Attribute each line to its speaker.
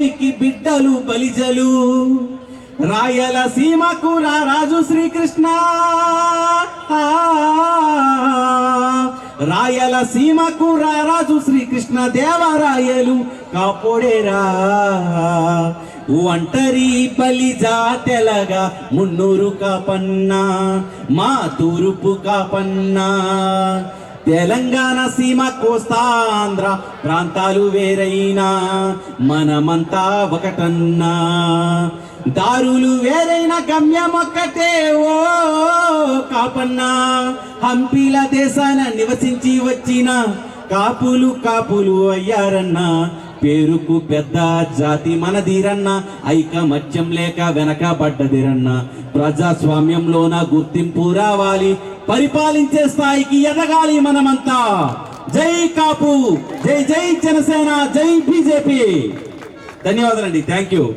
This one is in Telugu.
Speaker 1: బిడ్డలు బలిజలు. సీమ రా రాజు శ్రీకృష్ణ. రాయల రాయలసీమకు రా రాజు శ్రీకృష్ణ దేవరాయలు కాపోడేరా. ఒంటరి బలిజా తెలగా మున్నూరు కాపన్నా మా తూరుపు కాపన్నా. తెలంగాణ సీమ కోస్తాంధ్ర ప్రాంతాలు వేరైనా మనమంతా ఒకటన్నా. దారులు వేరైన గమ్యం ఒక్కటే ఓ కాపన్నా. హంపీల దేశాన నివసించి వచ్చిన కాపులు కాపులు అయ్యారన్నా. పేరుకు పెద్ద జాతి మనదిరన్న ఐకమత్యం లేక వెనకబడ్డదిరన్న. ప్రజాస్వామ్యంలోన గుర్తింపు రావాలి పరిపాలించే స్థాయికి ఎదగాలి మనమంతా. జై కాపు. జై జై జనసేన. జై బీజేపీ. ధన్యవాదాలండి. Thank you.